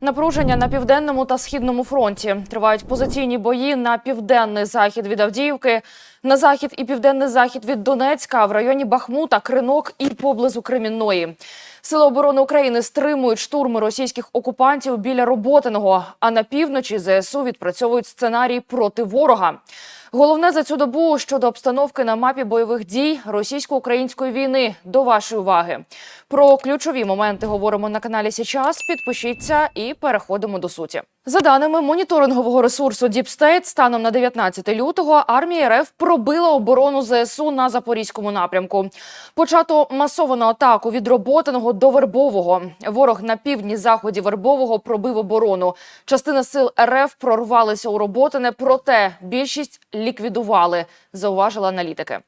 Напруження на південному та східному фронті тривають позиційні бої на південний захід від Авдіївки, на захід і південний захід від Донецька, в районі Бахмута, Кринок і поблизу Кремінної. Сили оборони України стримують штурми російських окупантів біля Роботиного. А на півночі ЗСУ відпрацьовують сценарій проти ворога. Головне за цю добу щодо обстановки на мапі бойових дій російсько-української війни. До вашої уваги про ключові моменти говоримо на каналі Січас. Підпишіться і переходимо до суті. За даними моніторингового ресурсу State, станом на 19 лютого армія РФ пробила оборону ЗСУ на запорізькому напрямку. Почато масовану атаку від Роботиного до Вербового. Ворог на півдні заході Вербового пробив оборону. Частина сил РФ прорвалися у Роботине, проте більшість ліквідували. Зауважили аналітики.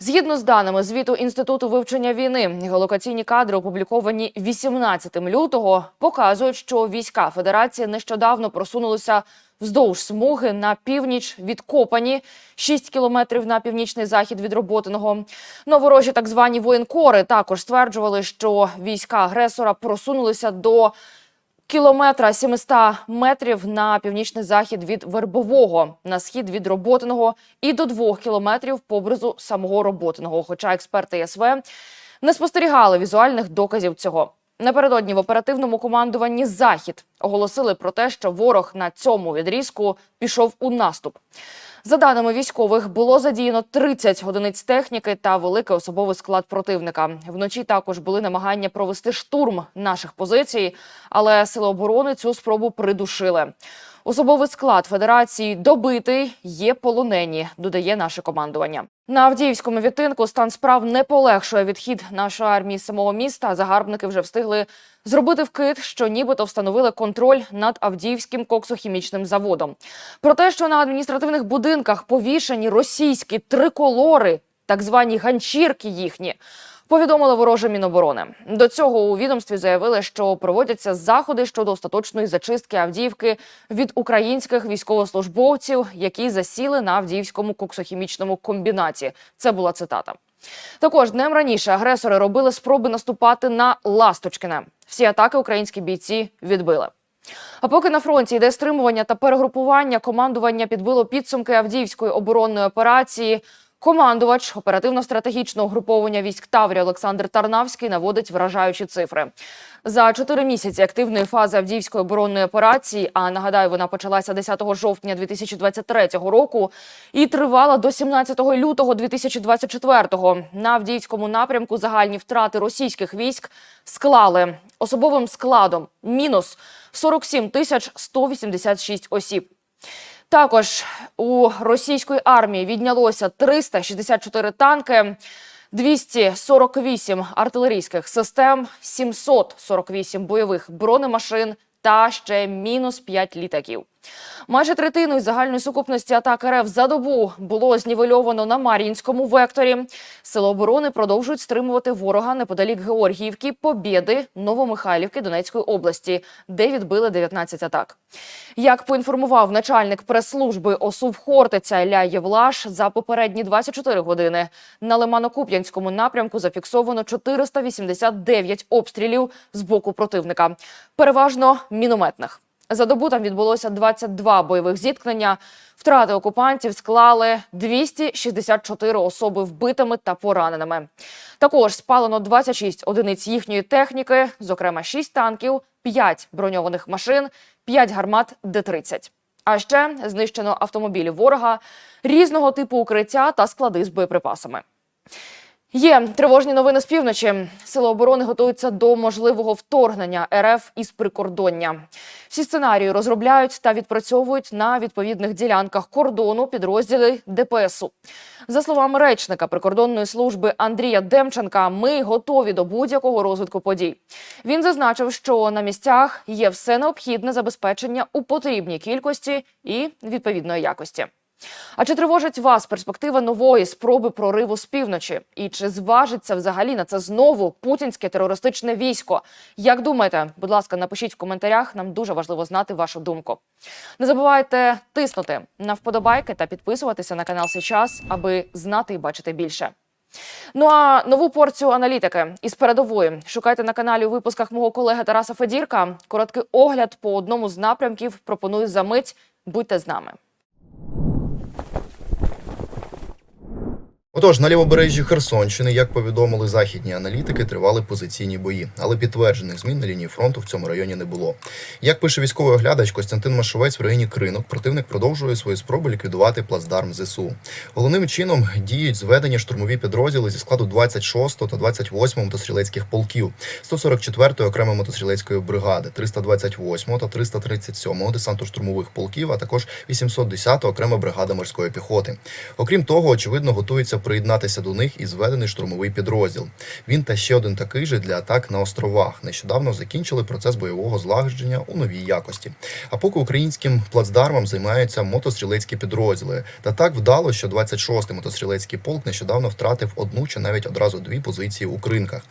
Згідно з даними звіту інституту вивчення війни, геолокаційні кадри, опубліковані 18 лютого, показують, що війська Федерації нещодавно просунулися вздовж смуги на північ від Копані, 6 кілометрів на північний захід від Роботиного. Ну, ворожі так звані воєнкори також стверджували, що війська агресора просунулися до кілометра 700 метрів на північний захід від Вербового, на схід від Роботиного і до двох кілометрів поблизу самого Роботиного. Хоча експерти СВ не спостерігали візуальних доказів цього. Напередодні в оперативному командуванні Захід оголосили про те, що ворог на цьому відрізку пішов у наступ. За даними військових, було задіяно 30 одиниць техніки та великий особовий склад противника. Вночі також були намагання провести штурм наших позицій, але сили оборони цю спробу придушили. Особовий склад федерації добитий, є полонені, додає наше командування. На Авдіївському відтинку стан справ не полегшує відхід нашої армії з самого міста. Загарбники вже встигли зробити вкид, що нібито встановили контроль над Авдіївським коксохімічним заводом. Про те, що на адміністративних будинках повішені російські триколори, так звані ганчірки їхні. Повідомили вороже Міноборони. До цього у відомстві заявили, що проводяться заходи щодо остаточної зачистки Авдіївки від українських військовослужбовців, які засіли на Авдіївському коксохімічному комбінаті. Це була цитата. Також днем раніше агресори робили спроби наступати на Ласточкине. Всі атаки українські бійці відбили. А поки на фронті йде стримування та перегрупування, командування підбило підсумки Авдіївської оборонної операції. Командувач оперативно-стратегічного груповання військ Таврі Олександр Тарнавський наводить вражаючі цифри. За чотири місяці активної фази Авдіївської оборонної операції, а нагадаю, вона почалася 10 жовтня 2023 року і тривала до 17 лютого 2024-го. На Авдіївському напрямку загальні втрати російських військ склали особовим складом мінус 47 тисяч 186 осіб. Також у російської армії віднялося 364 танки, 248 артилерійських систем, 748 бойових бронемашин та ще мінус 5 літаків. Майже третину із загальної сукупності атак РФ за добу було знівельовано на Мар'їнському векторі. Сили оборони продовжують стримувати ворога неподалік Георгіївки, Побєди, Новомихайлівки Донецької області, де відбили 19 атак. Як поінформував начальник прес-служби ОСУВ Хортиця Ілля Євлаш, за попередні 24 години на Лимано-Куп'янському напрямку зафіксовано 489 обстрілів з боку противника, переважно мінометних. За добу там відбулося 22 бойових зіткнення. Втрати окупантів склали 264 особи вбитими та пораненими. Також спалено 26 одиниць їхньої техніки, зокрема 6 танків, 5 броньованих машин, 5 гармат Д-30. А ще знищено автомобілі ворога, різного типу укриття та склади з боєприпасами. Є тривожні новини з півночі. Сили оборони готуються до можливого вторгнення РФ із прикордоння. Всі сценарії розробляють та відпрацьовують на відповідних ділянках кордону підрозділи ДПСУ. За словами речника прикордонної служби Андрія Демченка, ми готові до будь-якого розвитку подій. Він зазначив, що на місцях є все необхідне забезпечення у потрібній кількості і відповідної якості. А чи тривожить вас перспектива нової спроби прориву з півночі? І чи зважиться взагалі на це знову путінське терористичне військо? Як думаєте, будь ласка, напишіть в коментарях. Нам дуже важливо знати вашу думку. Не забувайте тиснути на вподобайки та підписуватися на канал Сейчас, аби знати і бачити більше. Ну а нову порцію аналітики із передової шукайте на каналі у випусках мого колеги Тараса Федірка. Короткий огляд по одному з напрямків пропоную за мить. Будьте з нами. Отож, на лівобережжі Херсонщини, як повідомили західні аналітики, тривали позиційні бої, але підтверджених змін на лінії фронту в цьому районі не було. Як пише військовий оглядач Костянтин Машовець в районі Кринок, противник продовжує свої спроби ліквідувати плацдарм ЗСУ. Головним чином діють зведені штурмові підрозділи зі складу 26 та 28 мотострілецьких полків, 144-ї окремої мотострілецької бригади, 328 та 337 десантно-штурмових полків, а також 810 окрема бригада морської піхоти. Окрім того, очевидно, готується приєднатися до них і зведений штурмовий підрозділ. Він та ще один такий же для атак на островах. Нещодавно закінчили процес бойового злагодження у новій якості. А поки українським плацдармом займаються мотострілецькі підрозділи. Та так вдало, що 26-й мотострілецький полк нещодавно втратив одну чи навіть одразу дві позиції у кринках.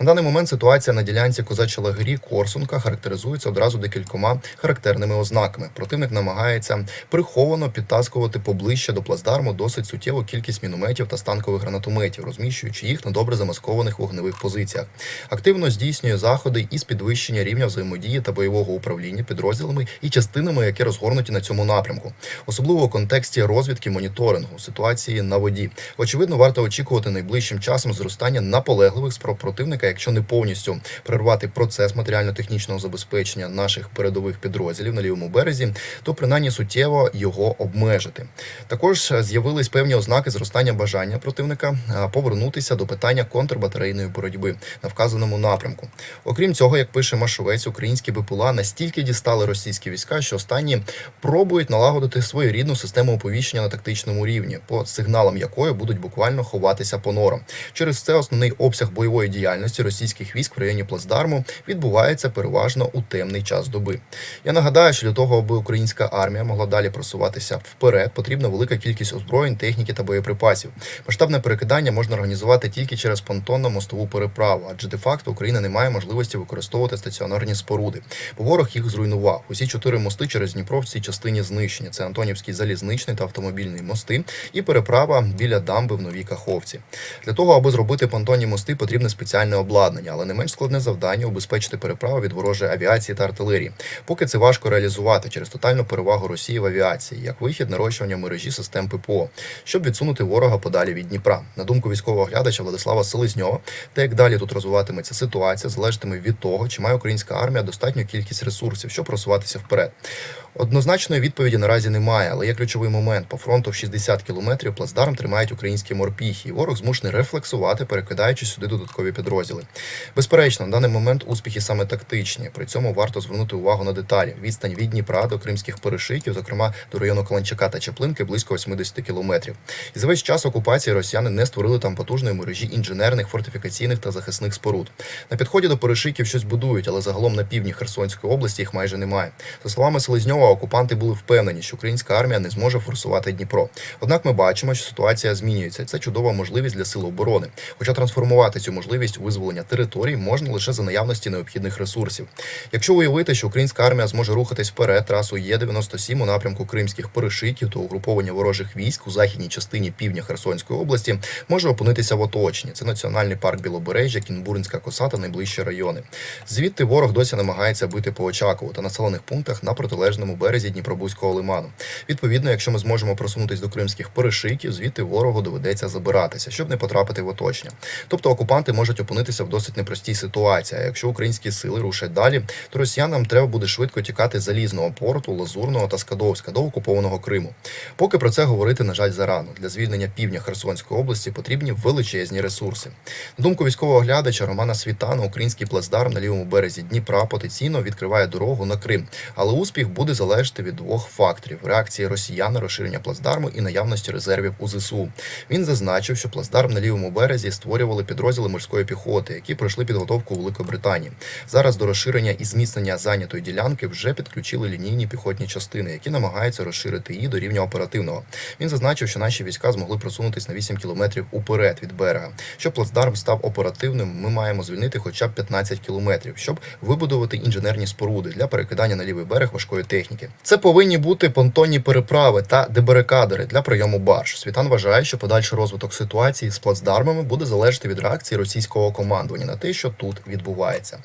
На даний момент ситуація на ділянці Козача Лагері Корсунка характеризується одразу декількома характерними ознаками. Противник намагається приховано підтаскувати поближче до плацдарму досить суттєву кількість мінометів та станкових гранатометів, розміщуючи їх на добре замаскованих вогневих позиціях. Активно здійснює заходи із підвищення рівня взаємодії та бойового управління підрозділами і частинами, які розгорнуті на цьому напрямку, особливо у контексті розвідки моніторингу ситуації на воді. Очевидно, варто очікувати найближчим часом зростання наполегливих спроб противника, якщо не повністю прервати процес матеріально-технічного забезпечення наших передових підрозділів на лівому березі, то принаймні суттєво його обмежити. Також е, з'явились певні ознаки зростання бажання противника е, повернутися до питання контрбатарейної боротьби на вказаному напрямку. Окрім цього, як пише Машовець, українські БПЛА настільки дістали російські війська, що останні пробують налагодити своєрідну систему оповіщення на тактичному рівні, по сигналам якої будуть буквально ховатися по норам. Через це основний обсяг бойової діяльності російських військ в районі плацдарму відбувається переважно у темний час доби. Я нагадаю, що для того, аби українська армія могла далі просуватися вперед, потрібна велика кількість озброєнь, техніки та боєприпасів. Масштабне перекидання можна організувати тільки через понтонно-мостову переправу, адже де-факто Україна не має можливості використовувати стаціонарні споруди. Бо ворог їх зруйнував. Усі чотири мости через Дніпро в цій частині знищені. Це Антонівський залізничний та автомобільний мости і переправа біля дамби в Новій Каховці. Для того, аби зробити понтонні мости, потрібне спеціальне обладнання, але не менш складне завдання убезпечити переправу від ворожої авіації та артилерії. Поки це важко реалізувати через тотальну перевагу Росії в авіації, як вихід нарощування мережі систем ППО, щоб відсунути ворога подалі від Дніпра. На думку військового оглядача Владислава Селезньова, те, як далі тут розвиватиметься ситуація, залежатиме від того, чи має українська армія достатню кількість ресурсів, щоб просуватися вперед. Однозначної відповіді наразі немає, але є ключовий момент. По фронту в 60 кілометрів плацдарм тримають українські морпіхи, ворог змушений рефлексувати, перекидаючи сюди додаткові підрозділи. Безперечно, на даний момент успіхи саме тактичні. При цьому варто звернути увагу на деталі. Відстань від Дніпра до кримських перешиків, зокрема до району Каланчака та Чеплинки, близько 80 кілометрів. І за весь час окупації росіяни не створили там потужної мережі інженерних, фортифікаційних та захисних споруд. На підході до перешиків щось будують, але загалом на півдні Херсонської області їх майже немає. За словами Селезньова, окупанти були впевнені, що українська армія не зможе форсувати Дніпро. Однак ми бачимо, що ситуація змінюється. Це чудова можливість для сил оборони. Хоча трансформувати цю можливість у визволення територій можна лише за наявності необхідних ресурсів. Якщо уявити, що українська армія зможе рухатись вперед трасу Є-97 у напрямку кримських перешиків, то угруповання ворожих військ у західній частині півдня Херсонської області може опинитися в оточенні. Це національний парк Білобережжя, Кінбурнська коса та найближчі райони. Звідти ворог досі намагається бити по Очакову та населених пунктах на протилежному березі Дніпробузького лиману. Відповідно, якщо ми зможемо просунутись до кримських перешиків, звідти ворогу доведеться забиратися, щоб не потрапити в оточення. Тобто окупанти можуть опинитися в досить непростій ситуації. А якщо українські сили рушать далі, то росіянам треба буде швидко тікати залізного порту, Лазурного та Скадовська до окупованого Криму. Поки про це говорити, на жаль, зарано. Для звільнення півдня Херсонської області потрібні величезні ресурси. На думку військового оглядача Романа Світана, український плацдарм на лівому березі Дніпра потенційно відкриває дорогу на Крим, але успіх буде залежати від двох факторів: реакції росіян на розширення плацдарму і наявності резервів у ЗСУ. Він зазначив, що плацдарм на лівому березі створювали підрозділи морської піхоти, які пройшли підготовку у Великобританії. Зараз до розширення і зміцнення зайнятої ділянки вже підключили лінійні піхотні частини, які намагаються розширити її до рівня оперативного. Він зазначив, що наші війська змогли просунутися на 8 кілометрів уперед від берега. Щоб плацдарм став оперативним, ми маємо звільнити хоча б 15 кілометрів, щоб вибудувати інженерні споруди для перекидання на лівий берег важкої техніки. Це повинні бути понтонні переправи та дебарикадери для прийому барж. Світан вважає, що подальший розвиток ситуації з плацдармами буде залежати від реакції російського командування на те, що тут відбувається.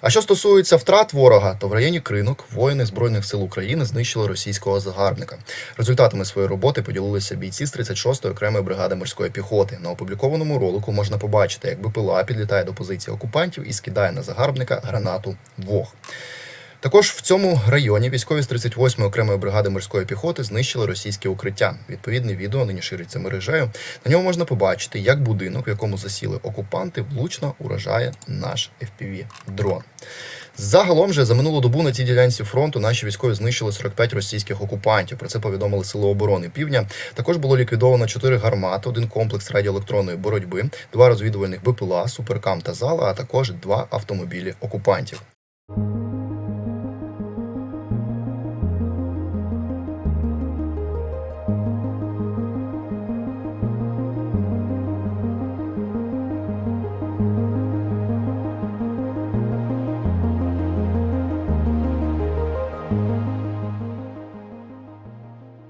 А що стосується втрат ворога, то в районі Кринок воїни збройних сил України знищили російського загарбника. Результатами своєї роботи поділилися бійці з 36-ї окремої бригади морської піхоти. На опублікованому ролику можна побачити, як БПЛА підлітає до позиції окупантів і скидає на загарбника гранату вог. Також в цьому районі військові з 38-ї окремої бригади морської піхоти знищили російське укриття. Відповідне відео нині шириться мережею. На ньому можна побачити, як будинок, в якому засіли окупанти, влучно уражає наш fpv дрон. Загалом же за минулу добу на цій ділянці фронту наші військові знищили 45 російських окупантів. Про це повідомили Сили оборони Півдня. Також було ліквідовано 4 гармати, один комплекс радіоелектронної боротьби, два розвідувальних БПЛА, суперкам та зала, а також два автомобілі окупантів.